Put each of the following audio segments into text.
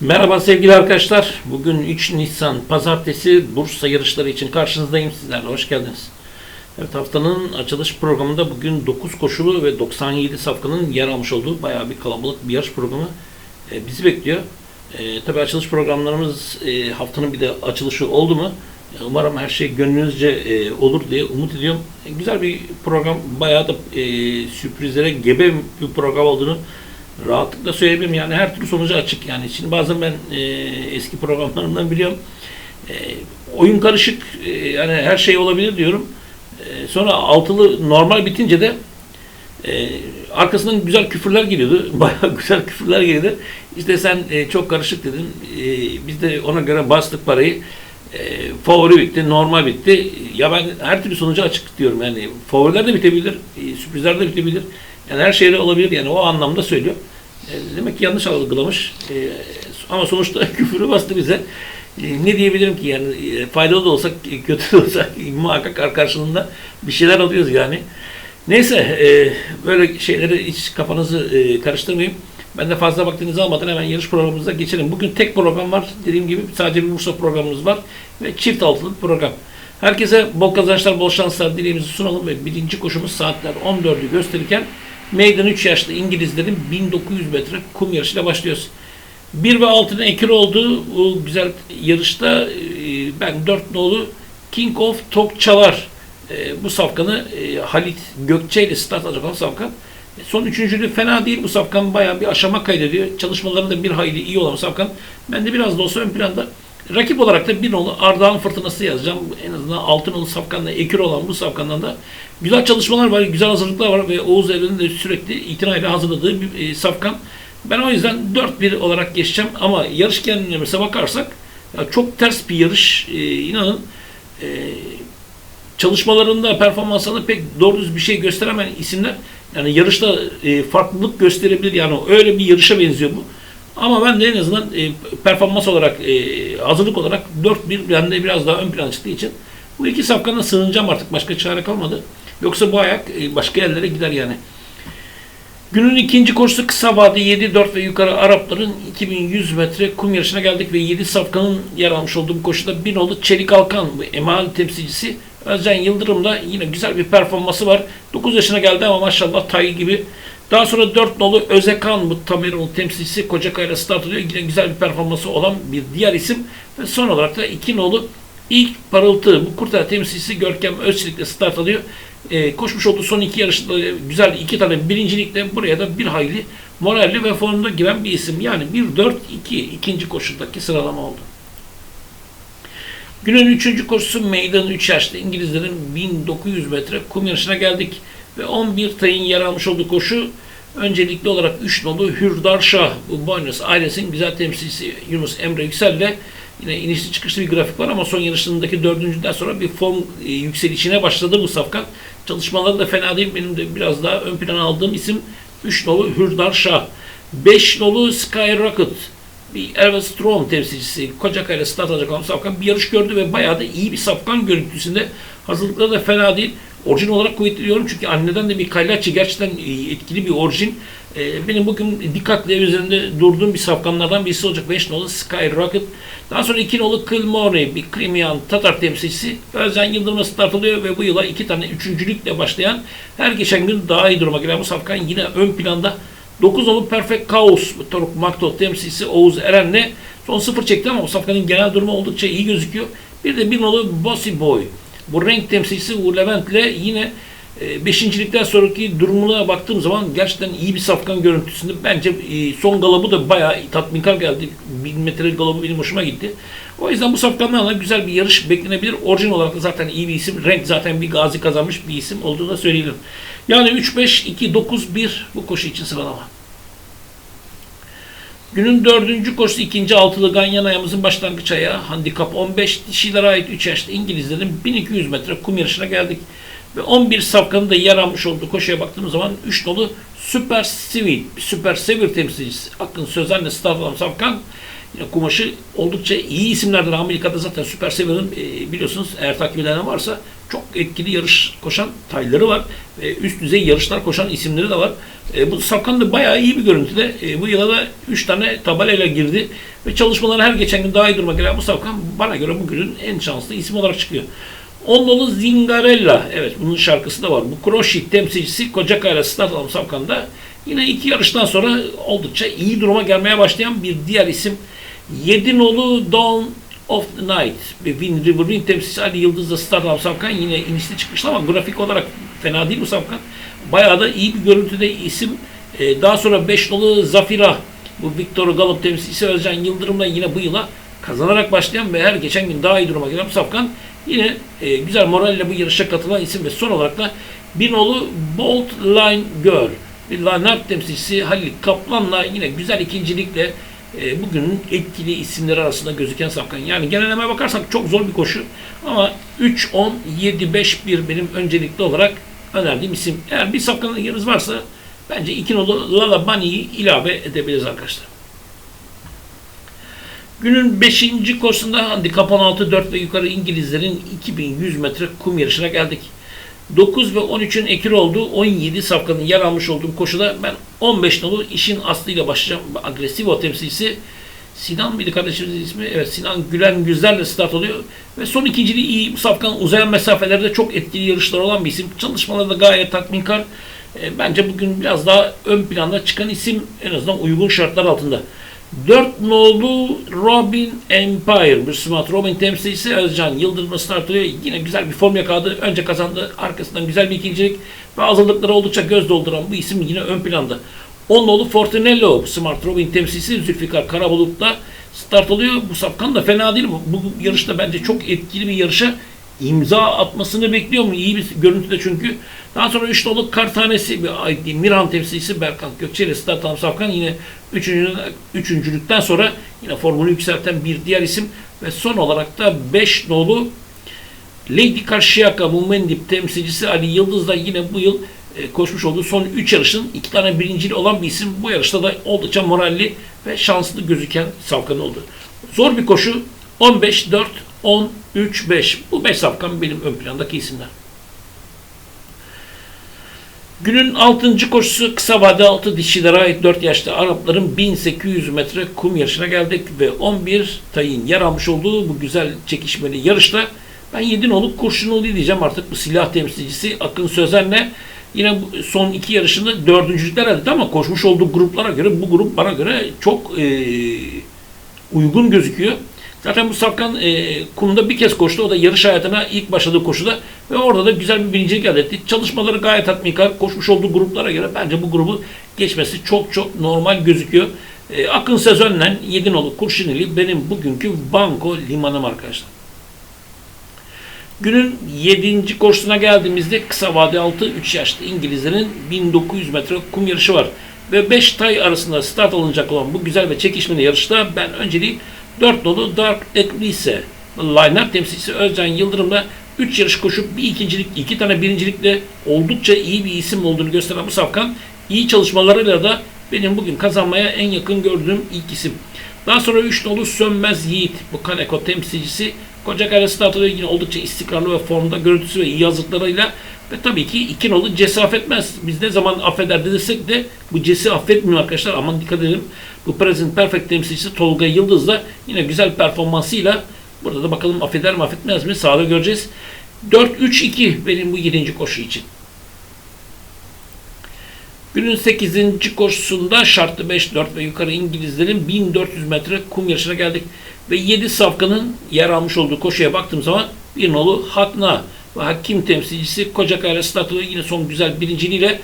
Merhaba sevgili arkadaşlar. Bugün 3 Nisan Pazartesi Bursa yarışları için karşınızdayım. Sizlerle hoş geldiniz. Evet haftanın açılış programında bugün 9 koşulu ve 97 safkanın yer almış olduğu bayağı bir kalabalık bir yarış programı e, bizi bekliyor. E, tabii açılış programlarımız e, haftanın bir de açılışı oldu mu? E, umarım her şey gönlünüzce e, olur diye umut ediyorum. E, güzel bir program, bayağı da e, sürprizlere gebe bir program olduğunu rahatlıkla söyleyebilirim. Yani her türlü sonucu açık. Yani şimdi bazen ben e, eski programlarımdan biliyorum. E, oyun karışık, e, yani her şey olabilir diyorum. E, sonra altılı normal bitince de e, arkasından güzel küfürler geliyordu. Bayağı güzel küfürler geliyordu. İşte sen e, çok karışık dedin. E, biz de ona göre bastık parayı. E, favori bitti, normal bitti. Ya ben her türlü sonucu açık diyorum. Yani favoriler de bitebilir, e, sürprizler de bitebilir. Yani her şeyde olabilir yani o anlamda söylüyor. E, demek ki yanlış algılamış. E, ama sonuçta küfürü bastı bize. E, ne diyebilirim ki yani faydalı da olsak, kötü de olsak muhakkak karşılığında bir şeyler alıyoruz yani. Neyse böyle şeyleri hiç kafanızı e, karıştırmayayım. Ben de fazla vaktinizi almadan hemen yarış programımıza geçelim. Bugün tek program var. Dediğim gibi sadece bir Bursa programımız var. Ve çift altılı program. Herkese bol kazançlar, bol şanslar dileğimizi sunalım ve birinci koşumuz saatler 14'ü gösterirken Meydan 3 yaşlı İngilizlerin 1900 metre kum yarışıyla başlıyoruz. 1 ve 6'nın ekür olduğu bu güzel yarışta e, ben 4 nolu King of Tok Çalar e, bu safkanı e, Halit Gökçe ile start alacak olan safkan. Son üçüncülüğü fena değil. Bu safkan bayağı bir aşama kaydediyor. Çalışmaları da bir hayli iyi olan safkan. Ben de biraz da olsa ön planda Rakip olarak da bir nolu Ardahan Fırtınası yazacağım. En azından altın nolu safkanla ekür olan bu safkandan da güzel çalışmalar var, güzel hazırlıklar var ve Oğuz Evren'in de sürekli itinayla hazırladığı bir e, safkan. Ben o yüzden 4-1 olarak geçeceğim ama yarış kendine bakarsak ya çok ters bir yarış. E, inanın e, çalışmalarında, performanslarında pek doğru düz bir şey gösteremeyen isimler yani yarışta e, farklılık gösterebilir. Yani öyle bir yarışa benziyor bu. Ama ben de en azından e, performans olarak, e, hazırlık olarak 4-1 bende biraz daha ön plana çıktığı için bu iki safkana sığınacağım artık. Başka çare kalmadı. Yoksa bu ayak e, başka yerlere gider yani. Günün ikinci koşusu kısa vade 7, 4 ve yukarı Arapların 2100 metre kum yarışına geldik ve 7 safkanın yer almış olduğu koşuda bir nolu Çelik Alkan, bu Emal temsilcisi Özcan Yıldırım'da yine güzel bir performansı var. 9 yaşına geldi ama maşallah Tay gibi daha sonra 4 nolu Özekan bu Tamerun temsilcisi Kocakay'la start alıyor. Yine güzel bir performansı olan bir diğer isim. Ve son olarak da 2 nolu ilk parıltı bu kurtar temsilcisi Görkem Özçelik'le start alıyor. Ee, koşmuş olduğu son iki yarışta güzel iki tane birincilikle buraya da bir hayli moralli ve formda giren bir isim. Yani 1-4-2 ikinci koşudaki sıralama oldu. Günün üçüncü koşusu meydan 3 yaşlı İngilizlerin 1900 metre kum yarışına geldik ve 11 tayın yer almış olduğu koşu öncelikli olarak 3 nolu Hürdar Şah, bu Buenos Aires'in güzel temsilcisi Yunus Emre Yüksel'le yine inişli çıkışlı bir grafik var ama son yarışındaki dördüncüden sonra bir form e, yükselişine başladı bu safkan. Çalışmaları da fena değil. Benim de biraz daha ön plana aldığım isim 3 nolu Hürdar Şah. 5 nolu Skyrocket bir Elvis Strom temsilcisi Kocakay'la start alacak olan safkan bir yarış gördü ve bayağı da iyi bir safkan görüntüsünde hazırlıkları da fena değil. Orijin olarak kuvvetli çünkü anneden de bir kallaçı gerçekten e, etkili bir orijin. E, Benim bugün dikkatle üzerinde durduğum bir safkanlardan birisi olacak. 5 nolu Skyrocket. Daha sonra 2 nolu Kilmore bir Krimian Tatar temsilcisi. Özcan Yıldırım'a start alıyor ve bu yıla iki tane üçüncülükle başlayan her geçen gün daha iyi duruma gelen bu safkan yine ön planda 9 nolu Perfect Chaos Toruk Makto temsilcisi Oğuz Eren'le son sıfır çekti ama bu safkanın genel durumu oldukça iyi gözüküyor. Bir de bir nolu Bossy Boy. Bu renk temsilcisi Levent'le yine e, beşincilikten sonraki durumuna baktığım zaman gerçekten iyi bir safkan görüntüsünde. Bence e, son galabı da bayağı tatminkar geldi. 1000 metrelik galabı benim hoşuma gitti. O yüzden bu safkanlarla güzel bir yarış beklenebilir. Orijin olarak da zaten iyi bir isim. Renk zaten bir gazi kazanmış bir isim olduğunu da söyleyelim. Yani 3-5-2-9-1 bu koşu için sıralama. Günün dördüncü koşusu ikinci altılı Ganyan ayağımızın başlangıç ayağı. Handikap 15 dişilere ait 3 yaşlı İngilizlerin 1200 metre kum yarışına geldik. Ve 11 safkanın da yer almış olduğu koşuya baktığımız zaman 3 nolu Süper Sivil, Süper Sevir temsilcisi Akın Sözen'le start alan safkan kumaşı oldukça iyi isimlerdir. Amerika'da zaten Super Seven'ın e, biliyorsunuz eğer takip eden varsa çok etkili yarış koşan tayları var. E, üst düzey yarışlar koşan isimleri de var. E, bu Safkan da bayağı iyi bir görüntüde. E, bu yıla da 3 tane tabelayla girdi. Ve çalışmaları her geçen gün daha iyi duruma gelen bu Safkan bana göre bugünün en şanslı isim olarak çıkıyor. Onlolu Zingarella. Evet bunun şarkısı da var. Bu Kroşik temsilcisi Kocakayla start alan Safkan'da yine iki yarıştan sonra oldukça iyi duruma gelmeye başlayan bir diğer isim Yedinolu Dawn of the Night ve Win River Win temsilcisi Ali Yıldız'da start alan Safkan yine inişli çıkmıştı ama grafik olarak fena değil bu Safkan. Bayağı da iyi bir görüntüde isim. Ee, daha sonra 5 nolu Zafira bu Victor Gallup temsilcisi Özcan Yıldırım'la yine bu yıla kazanarak başlayan ve her geçen gün daha iyi duruma gelen bu Safkan yine e, güzel moralle bu yarışa katılan isim ve son olarak da bir nolu Bolt Line Girl bir Lanart temsilcisi Halil Kaplan'la yine güzel ikincilikle e, bugünün etkili isimleri arasında gözüken Safkan. Yani genellemeye bakarsak çok zor bir koşu ama 3, 10, 7, 5, 1 benim öncelikli olarak önerdiğim isim. Eğer bir Safkan'ın yeriniz varsa bence iki nolu Lala Bunny'yi ilave edebiliriz arkadaşlar. Günün 5. koşusunda handikap 16 4 ve yukarı İngilizlerin 2100 metre kum yarışına geldik. 9 ve 13'ün ekil olduğu 17 safkanın yer almış olduğum koşuda ben 15 nolu işin aslıyla başlayacağım. Agresivo temsilcisi Sinan mıydı kardeşimizin ismi? Evet Sinan Gülen Güzler'le start oluyor. Ve son ikinciliği iyi. Bu safkan uzayan mesafelerde çok etkili yarışlar olan bir isim. Çalışmaları da gayet tatminkar. E, bence bugün biraz daha ön planda çıkan isim en azından uygun şartlar altında. 4 nolu Robin Empire. Bir Smart Robin temsilcisi Özcan Yıldırım'la start alıyor. Yine güzel bir form yakaladı. Önce kazandı. Arkasından güzel bir ikincilik. Ve hazırlıkları oldukça göz dolduran bu isim yine ön planda. 10 nolu Fortunello. Smart Robin temsilcisi Zülfikar Karabulut'la start alıyor. Bu safkan da fena değil. Bu, bu yarışta bence çok etkili bir yarışa imza atmasını bekliyor mu? İyi bir görüntüde çünkü. Daha sonra 3 nolu kar tanesi Miran temsilcisi Berkan Gökçe ile start alan Safkan yine üçüncü, üçüncülükten sonra yine formunu yükselten bir diğer isim ve son olarak da 5 nolu Lady Karşıyaka Mumendip temsilcisi Ali Yıldız da yine bu yıl e, koşmuş olduğu son 3 yarışın iki tane birincili olan bir isim. Bu yarışta da oldukça moralli ve şanslı gözüken Safkan oldu. Zor bir koşu. 15, 4, 10, 3, 5. Bu 5 safkan benim ön plandaki isimler. Günün 6. koşusu kısa vade altı dişilere ait 4 yaşlı Arapların 1800 metre kum yarışına geldik ve 11 tayin yer almış olduğu bu güzel çekişmeli yarışta ben 7 noluk kurşunlu diyeceğim artık bu silah temsilcisi Akın Sözen'le yine son iki yarışında dördüncülükler elde ama koşmuş olduğu gruplara göre bu grup bana göre çok e, uygun gözüküyor. Zaten bu Safkan e, kumda bir kez koştu. O da yarış hayatına ilk başladığı koşuda ve orada da güzel bir birincilik elde etti. Çalışmaları gayet tatminkar. Koşmuş olduğu gruplara göre bence bu grubu geçmesi çok çok normal gözüküyor. E, Akın Sezon'la Yedinoğlu Kurşinili benim bugünkü banko limanım arkadaşlar. Günün 7. koşusuna geldiğimizde kısa vade altı 3 yaşlı İngilizlerin 1900 metre kum yarışı var. Ve 5 tay arasında start alınacak olan bu güzel ve çekişmeli yarışta ben önceliği 4 nolu Dark Eclipse line temsilcisi Özcan Yıldırım'la 3 yarış koşup bir ikincilik, iki tane birincilikle oldukça iyi bir isim olduğunu gösteren bu safkan iyi çalışmalarıyla da benim bugün kazanmaya en yakın gördüğüm ilk isim. Daha sonra 3 nolu Sönmez Yiğit, bu Kaneko temsilcisi Kocakale statüde yine oldukça istikrarlı ve formda görüntüsü ve iyi hazırlıklarıyla ve tabii ki iki nolu cesi affetmez. Biz ne zaman affeder desek de bu cesi affetmiyor arkadaşlar. Aman dikkat edelim. Bu Present Perfect temsilcisi Tolga Yıldız da yine güzel performansıyla burada da bakalım affeder mi affetmez mi sahada göreceğiz. 4-3-2 benim bu 7. koşu için. Günün 8. koşusunda şartlı 5, 4 ve yukarı İngilizlerin 1400 metre kum yarışına geldik. Ve 7 safkanın yer almış olduğu koşuya baktığım zaman bir nolu Hakna ve Hakim temsilcisi Kocakayla statüde yine son güzel birinciliğiyle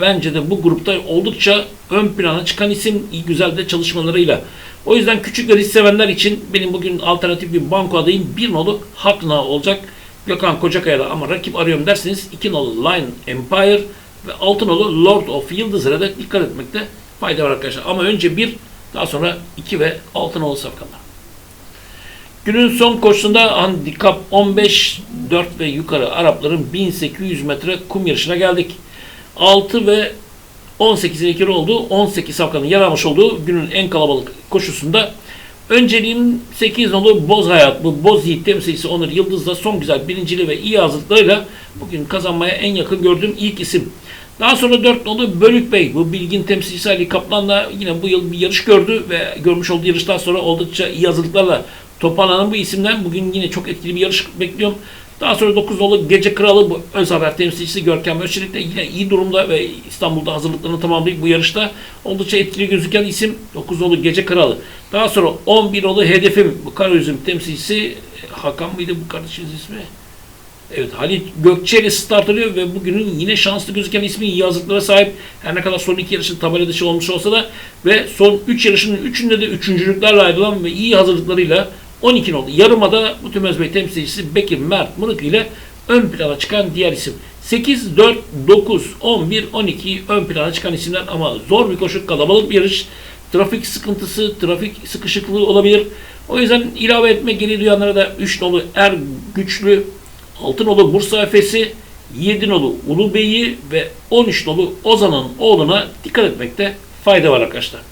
bence de bu grupta oldukça ön plana çıkan isim güzel de çalışmalarıyla. O yüzden küçük ve risk sevenler için benim bugün alternatif bir banko adayım bir nolu Hakna olacak. Gökhan Kocakaya'da ama rakip arıyorum derseniz iki nolu Line Empire ve altın nolu Lord of Yıldız'a da dikkat etmekte fayda var arkadaşlar. Ama önce bir daha sonra iki ve altın nolu safkanlar. Günün son koşusunda handikap 15, 4 ve yukarı Arapların 1800 metre kum yarışına geldik. 6 ve 18'in ikili olduğu 18 safkanın yer almış olduğu günün en kalabalık koşusunda Önceliğim 8 nolu Boz Hayat. Bu Boz Yiğit temsilcisi Onur Yıldız'la son güzel birinciliği ve iyi hazırlıklarıyla bugün kazanmaya en yakın gördüğüm ilk isim. Daha sonra 4 nolu Bölük Bey. Bu bilgin temsilcisi Ali Kaplan'la yine bu yıl bir yarış gördü ve görmüş olduğu yarıştan sonra oldukça iyi hazırlıklarla toparlanan bu isimden bugün yine çok etkili bir yarış bekliyorum. Daha sonra 9 nolu Gece Kralı bu öz haber temsilcisi Görkem Özçelik de yine iyi durumda ve İstanbul'da hazırlıklarını tamamlayıp bu yarışta oldukça etkili gözüken isim 9 nolu Gece Kralı. Daha sonra 11 nolu Hedefim bu Karayüzüm temsilcisi Hakan mıydı bu kardeşimiz ismi? Evet Halit Gökçeli start alıyor ve bugünün yine şanslı gözüken ismi iyi hazırlıklara sahip. Her ne kadar son iki yarışın tabela dışı olmuş olsa da ve son 3 yarışının 3'ünde de üçüncülüklerle ayrılan ve iyi hazırlıklarıyla 12 oldu. Yarımada bu Bey temsilcisi Bekir Mert Mırık ile ön plana çıkan diğer isim. 8, 4, 9, 11, 12 ön plana çıkan isimler ama zor bir koşu, kalabalık bir yarış. Trafik sıkıntısı, trafik sıkışıklığı olabilir. O yüzden ilave etme geri duyanlara da 3 nolu Er Güçlü, 6 nolu Bursa Efes'i, 7 nolu Ulu Bey'i ve 13 nolu Ozan'ın oğluna dikkat etmekte fayda var arkadaşlar.